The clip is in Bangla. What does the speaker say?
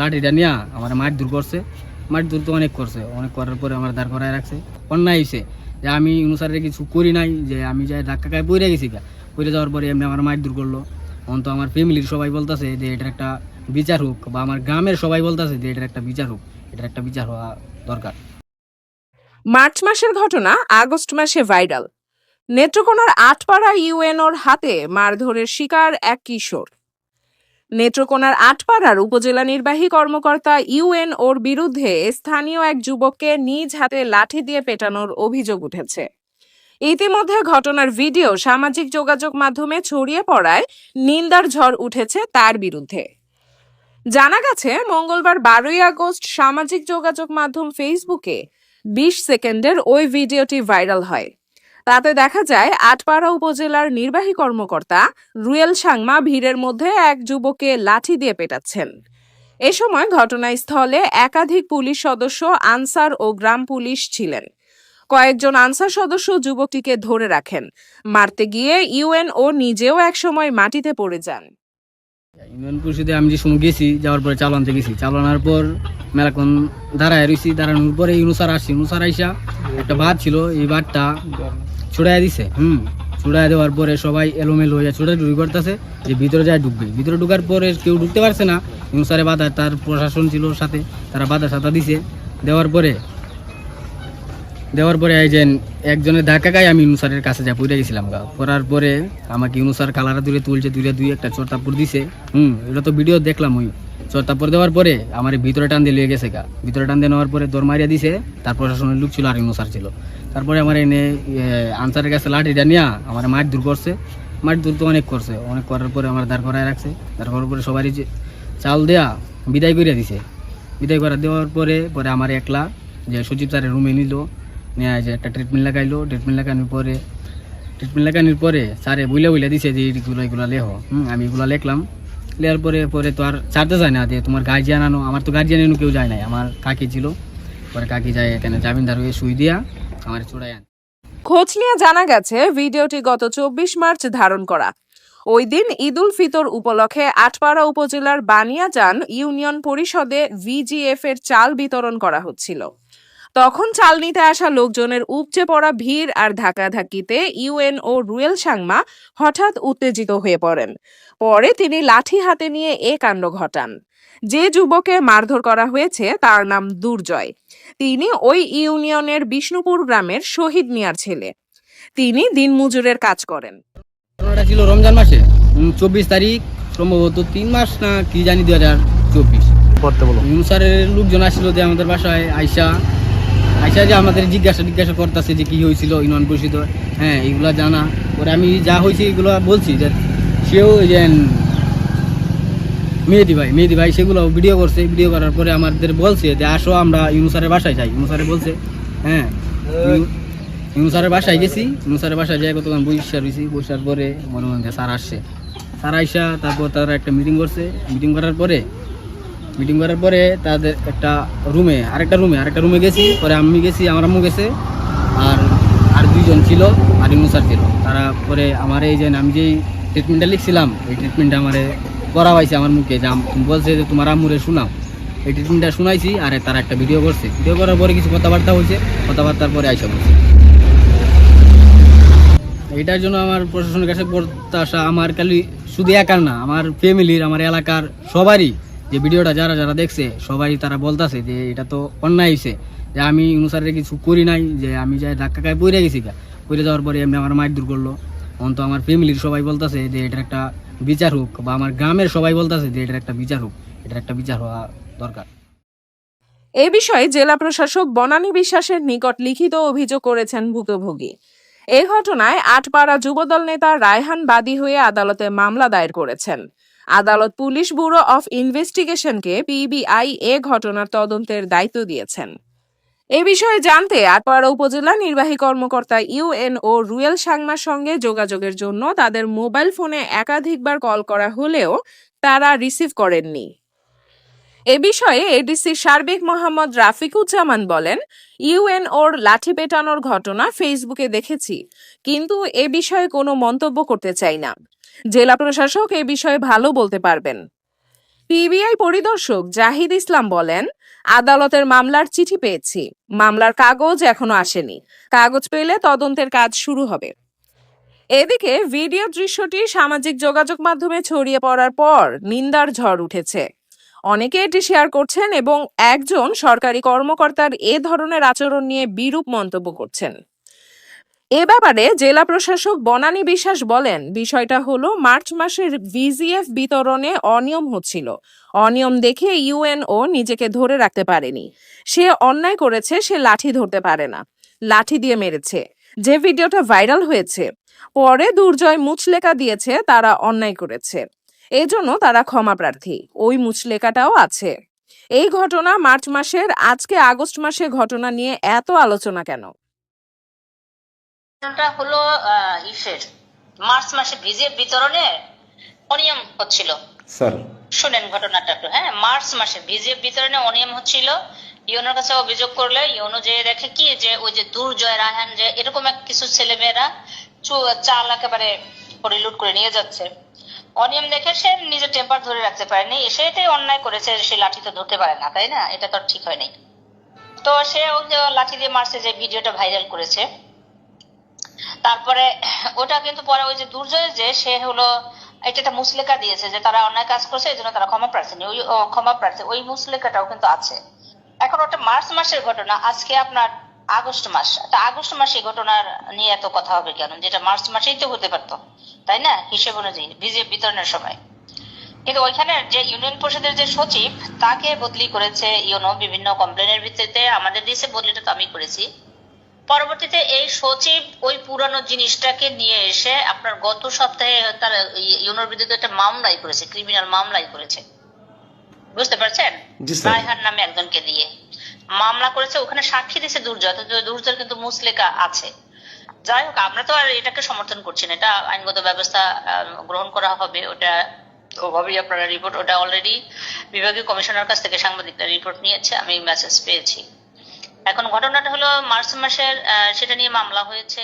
লাঠিটা নিয়ে আমার মাঠ দূর করছে। মাঠ দূর তো অনেক করছে। অনেক করার পরে আমার দাঁড় করায় রাখছে। অন্যায় হয়েছে যে আমি অনুসারে কিছু করি নাই, যে আমি যাই ধাক্কা খায় পড়ে গেছি গা। পড়ে যাওয়ার পরে এমনি আমার মাঠ দূর করল। তখন তো আমার ফ্যামিলির সবাই বলতেছে যে এটার একটা বিচার হোক, বা আমার গ্রামের সবাই বলতেছে যে এটার একটা বিচার হোক, এটার একটা বিচার হওয়া দরকার। মার্চ মাসের ঘটনা আগস্ট মাসে ভাইরাল। নেত্রকোনার আটপাড়া ইউএনওর হাতে মারধরের শিকার এক কিশোর। নেত্রকোনার আটপাড়ার উপজেলা নির্বাহী কর্মকর্তা ইউএনওর বিরুদ্ধে স্থানীয় এক যুবককে নিজ হাতে লাঠি দিয়ে পেটানোর অভিযোগ উঠেছে। ইতিমধ্যে ঘটনার ভিডিও সামাজিক যোগাযোগ মাধ্যমে ছড়িয়ে পড়ায় নিন্দার ঝড় উঠেছে তার বিরুদ্ধে। জানা গেছে, মঙ্গলবার বারোই আগস্ট সামাজিক যোগাযোগ মাধ্যম ফেসবুকে বিশ সেকেন্ডের ওই ভিডিওটি ভাইরাল হয়। তাতে দেখা যায়, আটপাড়া উপজেলার নির্বাহী কর্মকর্তা রুয়েল সাংমা ভিড়ের মধ্যে এক যুবককে লাঠি দিয়ে পেটাচ্ছেন। এ সময় ঘটনাস্থলে একাধিক পুলিশ সদস্য, আনসার ও গ্রাম পুলিশ ছিলেন। কয়েকজন আনসার সদস্য যুবকটিকে ধরে রাখেন। মারতে গিয়ে ইউএনও নিজেও একসময় মাটিতে পড়ে যান। ইউনিয়ন পরিষদে আমি যে সময় গেছি, যাওয়ার পরে চালানতে গেছি। চালানোর পর মেলাক্ষণ দাঁড়ায় রয়েছি দাঁড়ানোর পরে ইউনুসার আসছি। ইউনুসার আইসা একটা ভাত ছিল, এই ভাতটা ছুড়াই দিছে, হুম ছুড়াই দেওয়ার পরে সবাই এলোমেলো হয়ে ছুড়ে ঢুকি করতেছে যে ভিতরে যায় ঢুকবে। ভিতরে ঢুকার পরে কেউ ঢুকতে পারছে না। ইউনুসারে বাধা, তার প্রশাসন ছিল সাথে, তারা বাধা সাথা দিছে। দেওয়ার পরে দেওয়ার পরে যে একজনের ধাক্কা খাই আমি ইউনুসারের কাছে যা পড়ে গেছিলাম গা। পড়ার পরে আমাকে ইউনুসার কালারা দূরে তুলছে দূরে দুই একটা চোরতাপুর দিছে। হুম, এটা তো ভিডিও দেখলাম ওই চোরতাপুর দেওয়ার পরে আমার ভিতরে টান দিয়ে লিয়ে গেছে গা। ভিতরে টান দিয়ে নেওয়ার পরে দৌড় মারিয়া দিছে, তার প্রশাসনের লোক ছিল আর ইউনুসার ছিল। তারপরে আমার এনে আনসারের কাছে লাঠিটা নিয়ে আমার মাঠ দূর করছে। মাঠ দূর তো অনেক করছে। অনেক করার পরে আমার দাঁড় করায় রাখছে। দাঁড় করার পরে সবারই চাল দেয়া বিদায় করিয়া দিছে। বিদায় করা দেওয়ার পরে পরে আমার একলা যে সচিব স্যারের রুমে নিল, নিয়ে যে একটা ট্রিটমেন্ট লাগাইলো। ট্রিটমেন্ট লাগানোর পরে ট্রিটমেন্ট লাগানোর পরে স্যারে বুইলা বুইলা দিছে যে এইগুলো, এগুলো লেহ। হুম, আমি এগুলো লেখলাম। লেয়ার পরে পরে তো আর ছাড়তে যায় না যে তোমার গার্জিয়ান আনো। আমার তো গার্জিয়ান এনো কেউ যায় নাই। আমার কাকি ছিল। পরে কাকি যায় এখানে জামিনদার হয়ে শুই দিয়া আমার চূড়ায় আন। খোঁজ নিয়ে জানা গেছে, ভিডিওটি গত চব্বিশ মার্চ ধারণ করা। ওই দিন ঈদুল ফিতর উপলক্ষে আটপাড়া উপজেলার বানিয়াজান ইউনিয়ন পরিষদে ভিজিএফ এর চাল বিতরণ করা হচ্ছিল। তখন চাল নিতে আসা লোকজনের উপচে পড়া ভিড় আর ধাক্কাধাক্কিতে ইউএনও রুয়েল সাংমা হঠাৎ উত্তেজিত হয়ে পড়েন। পরে তিনি লাঠি হাতে নিয়ে এ কাণ্ড ঘটান। যে যুবকে মারধর করা হয়েছে তার নাম দুর্জয়। তিনি ওই ইউনিয়নের বিষ্ণুপুর গ্রামের শহীদ মিয়ার ছেলে। তিনি দিনমজুরের কাজ করেন। ঘটনাটা ছিল রমজান মাসে। চব্বিশ তারিখ সম্ভবত তিন মাস না কি জানি দু হাজার চব্বিশ। করতে বলো। লোকজন আসছিল যে আমাদের বাসায় আইসা আইসা যে আমাদের জিজ্ঞাসা জিজ্ঞাসা করতেছে যে কি হয়েছিল ইউনিয়ন পরিষদ হ্যাঁ এগুলা জানা। পরে আমি যা হয়েছে এগুলো বলছি যে সেও যে মেহেদি ভাই মেহেদি ভাই সেগুলো ভিডিও করছে। ভিডিও করার পরে আমাদের বলছে যে আসো আমরা ইউনুসারের বাসায় যাই। ইউনুসারে বলছে হ্যাঁ ইউ- ইউনুসারের বাসায় গেছি। ইউনুসারের বাসায় যাই কতক্ষণ বৈশার হয়েছি বৈশার পরে মনে মনে স্যার আসছে। স্যার আইসা তারপর তারা একটা মিটিং করছে। মিটিং করার পরে মিটিং করার পরে তাদের একটা রুমে আরেকটা রুমে আরেকটা রুমে গেছি, পরে আমি গেছি, আমার আম্মু গেছে, আর আর দুইজন ছিল আর ইনুসার ছিল। তারা পরে আমার এই যে আমি যেই ট্রিটমেন্টটা লিখছিলাম, এই ট্রিটমেন্টটা আমার করা হয়েছে আমার মুখে, যে বলছে যে তোমার আম্মুরে শোনাও। এই ট্রিটমেন্টটা শোনাইছি, আর তারা একটা ভিডিও করছে। ভিডিও করার পরে কিছু কথাবার্তা হয়েছে, কথাবার্তার পরে আইসা বলছে। এটার জন্য আমার প্রশাসনের কাছে প্রত্যাশা, আমার খালি শুধু একার না, আমার ফ্যামিলির আমার এলাকার সবারই যে ভিডিওটা যারা যারা দেখছে, সবাই তারা বলতাছে যে এটা তো অন্যায় হয়েছে যে আমি অনুসারে কিছু করি নাই, যে আমি যাই ধাক্কা খায় পড়ে গেছি গা। পড়ে যাওয়ার পরে এমনি আমার মাইর দূর করল। তখন তো আমার ফ্যামিলির সবাই বলতাছে যে এটার একটা বিচার হোক, বা আমার গ্রামের সবাই বলতাছে যে এটার একটা বিচার হোক, এটার একটা বিচার হওয়া দরকার। এ বিষয়ে জেলা প্রশাসক বনানী বিশ্বাসের নিকট লিখিত অভিযোগ করেছেন ভুক্তভোগী। এ ঘটনায় আটপাড়া যুবদল নেতা রায়হান বাদী হয়ে আদালতে মামলা দায়ের করেছেন। আদালত পুলিশ ব্যুরো অফ ইনভেস্টিগেশনকে পিবিআই এ ঘটনার তদন্তের দায়িত্ব দিয়েছেন। এ বিষয়ে জানতে আটপাড়া উপজেলা নির্বাহী কর্মকর্তা ইউএনও রুয়েল সাংমার সঙ্গে যোগাযোগের জন্য তাদের মোবাইল ফোনে একাধিকবার কল করা হলেও তারা রিসিভ করেননি। এ বিষয়ে এডিসি সার্বিক মোহাম্মদ রাফিকুজ্জামান বলেন, ইউএনওর লাঠি পেটানোর ঘটনা ফেসবুকে দেখেছি, কিন্তু এ বিষয়ে কোনো মন্তব্য করতে চাই না। জেলা প্রশাসক এ বিষয়ে ভালো বলতে পারবেন। পিবিআই পরিদর্শক জাহিদ ইসলাম বলেন, আদালতের মামলার চিঠি পেয়েছি। মামলার কাগজ এখনও আসেনি। কাগজ পেলে তদন্তের কাজ শুরু হবে। এদিকে ভিডিও দৃশ্যটি সামাজিক যোগাযোগ মাধ্যমে ছড়িয়ে পড়ার পর নিন্দার ঝড় উঠেছে। অনেকে এটি শেয়ার করছেন এবং একজন সরকারি কর্মকর্তার এ ধরনের আচরণ নিয়ে বিরূপ মন্তব্য করছেন। এ ব্যাপারে জেলা প্রশাসক বনানী বিশ্বাস বলেন, বিষয়টা হলো মার্চ মাসের ভিজিএফ বিতরণে অনিয়ম হচ্ছিল। অনিয়ম দেখে ইউএনও নিজেকে ধরে রাখতে পারেনি। সে অন্যায় করেছে, সে লাঠি ধরতে পারে না। লাঠি দিয়ে মেরেছে। যে ভিডিওটা ভাইরাল হয়েছে, পরে দুর্জয় মুচলেকা দিয়েছে, তারা অন্যায় করেছে। এই জন্য তারা ক্ষমা প্রার্থী। ওই মুচলেকাটাও আছে। এই ঘটনা মার্চ মাসের, আজকে আগস্ট মাসে ঘটনা নিয়ে এত আলোচনা কেন? ঘটনাটা হলো ইসের মার্চ মাসে ভিজিএফ বিতরণে অনিয়ম হচ্ছিল। স্যার। শুনেন ঘটনাটা একটু হ্যাঁ? মার্চ মাসে ভিজিএফ বিতরণে অনিয়ম হচ্ছিল। ইউনোর কাছে অভিযোগ করলে ইউনো যে দেখে কি যে ওই যে দুর্জয় রায়হান যে এরকম এক কিছু ছেলেমেয়েরা চাল একেবারে পরিলুট করে নিয়ে যাচ্ছে। অনিয়ম দেখে সে নিজের টেম্পার ধরে রাখতে পারেনি। এসে এটাই অন্যায় করেছে সে লাঠি তো ধরতে পারে না তাই না? এটা তো আর ঠিক হয়নি তো সে ওই যে লাঠি দিয়ে মারছে যে ভিডিওটা ভাইরাল করেছে। তারপরে ওটা কিন্তু পরে ওই যে দুর্জয় যে সে হলো, এটা একটা মুসলেকা দিয়েছে যে তারা অন্যায় কাজ করছে, এই জন্য তারা ক্ষমা প্রার্থী ওই ক্ষমা প্রার্থী, ওই মুসলেকাটাও কিন্তু আছে। এখন ওটা মার্চ মাসের ঘটনা, আজকে আপনার আগস্ট মাস। তা আগস্ট মাসে ঘটনার নিয়ে এত কথা হবে কেন? যেটা মার্চ মাসেই তো হতে পারতো, তাই না? হিসেব অনুযায়ী, বিজেপি বিতরণের সময়। কিন্তু ওইখানে যে ইউনিয়ন পরিষদের যে সচিব, তাকে বদলি করেছে ইউনো বিভিন্ন কমপ্লেনের ভিত্তিতে। আমাদের দেশে বদলিটা তো আমি করেছি। পরবর্তীতে এই সচিব ওই পুরানো জিনিসটাকে নিয়ে এসে আপনার গত সপ্তাহে তার ইউনোর বিরুদ্ধে একটা মামলাই করেছে ক্রিমিনাল মামলাই করেছে। বুঝতে পারছেন? রায়হান নামে একজনকে দিয়ে মামলা করেছে ওখানে সাক্ষী দিয়েছে দুর্জয় দুর্জয়ের কিন্তু মুসলেকা আছে। যাই হোক আমরা তো আর এটাকে সমর্থন করছি না। এটা আইনগত ব্যবস্থা গ্রহণ করা হবে ওটা ওভাবেই আপনারা রিপোর্ট ওটা অলরেডি বিভাগীয় কমিশনার কাছ থেকে সাংবাদিকরা রিপোর্ট নিয়েছে আমি মেসেজ পেয়েছি। এখন ঘটনাটা হলো মার্চ মাসের সেটা নিয়ে মামলা হয়েছে।